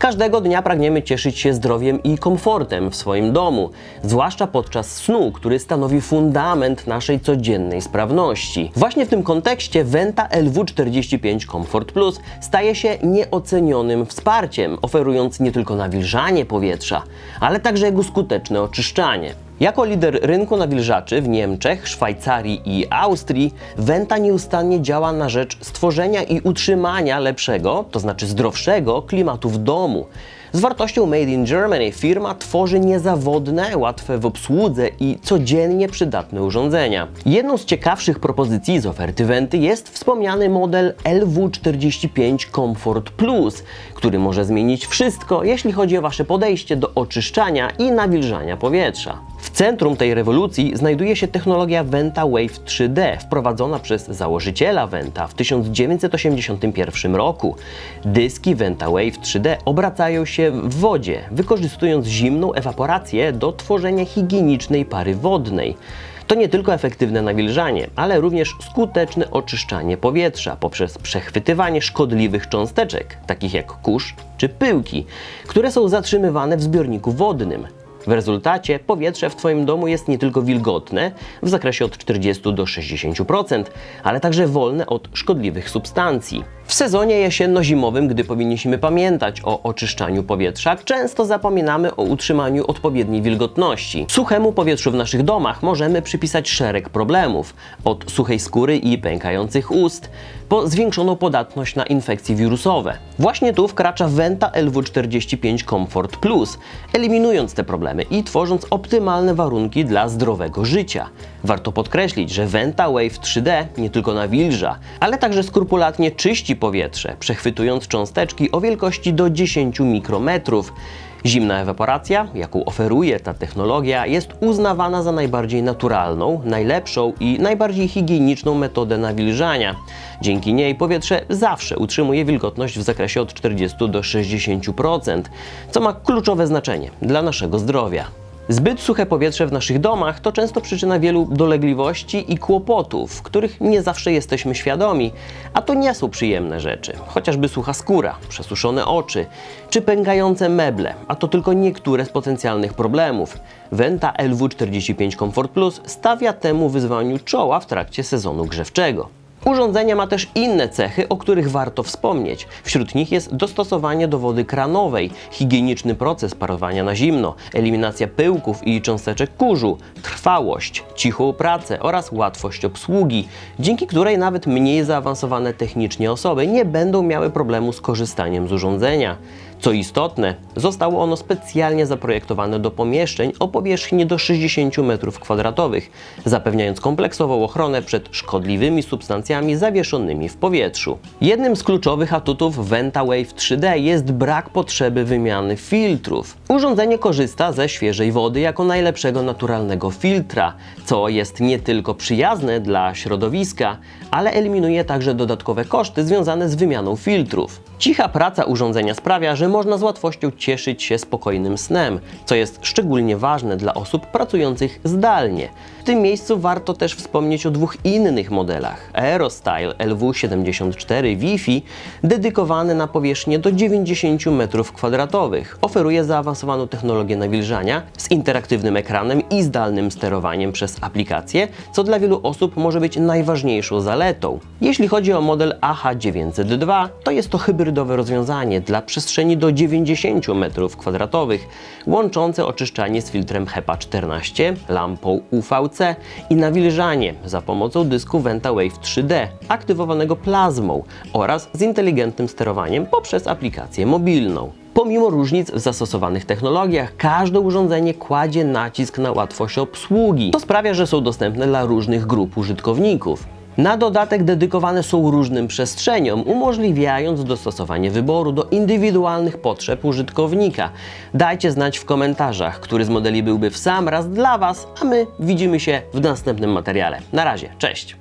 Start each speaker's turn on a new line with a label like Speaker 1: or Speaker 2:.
Speaker 1: Każdego dnia pragniemy cieszyć się zdrowiem i komfortem w swoim domu, zwłaszcza podczas snu, który stanowi fundament naszej codziennej sprawności. Właśnie w tym kontekście Venta LW45 Comfort Plus staje się nieocenionym wsparciem, oferując nie tylko nawilżanie powietrza, ale także jego skuteczne oczyszczanie. Jako lider rynku nawilżaczy w Niemczech, Szwajcarii i Austrii, Venta nieustannie działa na rzecz stworzenia i utrzymania lepszego, to znaczy zdrowszego klimatu w domu. Z wartością Made in Germany firma tworzy niezawodne, łatwe w obsłudze i codziennie przydatne urządzenia. Jedną z ciekawszych propozycji z oferty Venty jest wspomniany model LW45 Comfort Plus, który może zmienić wszystko, jeśli chodzi o Wasze podejście do oczyszczania i nawilżania powietrza. W centrum tej rewolucji znajduje się technologia Venta Wave 3D, wprowadzona przez założyciela Venta w 1981 roku. Dyski Venta Wave 3D obracają się w wodzie, wykorzystując zimną ewaporację do tworzenia higienicznej pary wodnej. To nie tylko efektywne nawilżanie, ale również skuteczne oczyszczanie powietrza poprzez przechwytywanie szkodliwych cząsteczek, takich jak kurz czy pyłki, które są zatrzymywane w zbiorniku wodnym. W rezultacie powietrze w Twoim domu jest nie tylko wilgotne w zakresie od 40 do 60%, ale także wolne od szkodliwych substancji. W sezonie jesienno-zimowym, gdy powinniśmy pamiętać o oczyszczaniu powietrza, często zapominamy o utrzymaniu odpowiedniej wilgotności. Suchemu powietrzu w naszych domach możemy przypisać szereg problemów, od suchej skóry i pękających ust, po zwiększoną podatność na infekcje wirusowe. Właśnie tu wkracza Venta LW45 Comfort Plus, eliminując te problemy i tworząc optymalne warunki dla zdrowego życia. Warto podkreślić, że Venta Wave 3D nie tylko nawilża, ale także skrupulatnie czyści powietrze, przechwytując cząsteczki o wielkości do 10 mikrometrów. Zimna ewaporacja, jaką oferuje ta technologia, jest uznawana za najbardziej naturalną, najlepszą i najbardziej higieniczną metodę nawilżania. Dzięki niej powietrze zawsze utrzymuje wilgotność w zakresie od 40 do 60%, co ma kluczowe znaczenie dla naszego zdrowia. Zbyt suche powietrze w naszych domach to często przyczyna wielu dolegliwości i kłopotów, których nie zawsze jesteśmy świadomi, a to nie są przyjemne rzeczy. Chociażby sucha skóra, przesuszone oczy, czy pękające meble, a to tylko niektóre z potencjalnych problemów. Venta LW45 Comfort Plus stawia temu wyzwaniu czoła w trakcie sezonu grzewczego. Urządzenie ma też inne cechy, o których warto wspomnieć. Wśród nich jest dostosowanie do wody kranowej, higieniczny proces parowania na zimno, eliminacja pyłków i cząsteczek kurzu, trwałość, cichą pracę oraz łatwość obsługi, dzięki której nawet mniej zaawansowane technicznie osoby nie będą miały problemu z korzystaniem z urządzenia. Co istotne, zostało ono specjalnie zaprojektowane do pomieszczeń o powierzchni do 60 m2, zapewniając kompleksową ochronę przed szkodliwymi substancjami zawieszonymi w powietrzu. Jednym z kluczowych atutów Venta Wave 3D jest brak potrzeby wymiany filtrów. Urządzenie korzysta ze świeżej wody jako najlepszego naturalnego filtra, co jest nie tylko przyjazne dla środowiska, ale eliminuje także dodatkowe koszty związane z wymianą filtrów. Cicha praca urządzenia sprawia, że można z łatwością cieszyć się spokojnym snem, co jest szczególnie ważne dla osób pracujących zdalnie. W tym miejscu warto też wspomnieć o dwóch innych modelach. Aerostyle LW74 Wi-Fi, dedykowany na powierzchnię do 90 m2, oferuje zaawansowaną technologię nawilżania z interaktywnym ekranem i zdalnym sterowaniem przez aplikację, co dla wielu osób może być najważniejszą zaletą. Jeśli chodzi o model AH902, to jest to hybrydowe rozwiązanie dla przestrzeni do 90 m2, łączące oczyszczanie z filtrem HEPA 14, lampą UVC i nawilżanie za pomocą dysku Venta Wave 3D, aktywowanego plazmą oraz z inteligentnym sterowaniem poprzez aplikację mobilną. Pomimo różnic w zastosowanych technologiach, każde urządzenie kładzie nacisk na łatwość obsługi. To sprawia, że są dostępne dla różnych grup użytkowników. Na dodatek dedykowane są różnym przestrzeniom, umożliwiając dostosowanie wyboru do indywidualnych potrzeb użytkownika. Dajcie znać w komentarzach, który z modeli byłby w sam raz dla Was, a my widzimy się w następnym materiale. Na razie, cześć!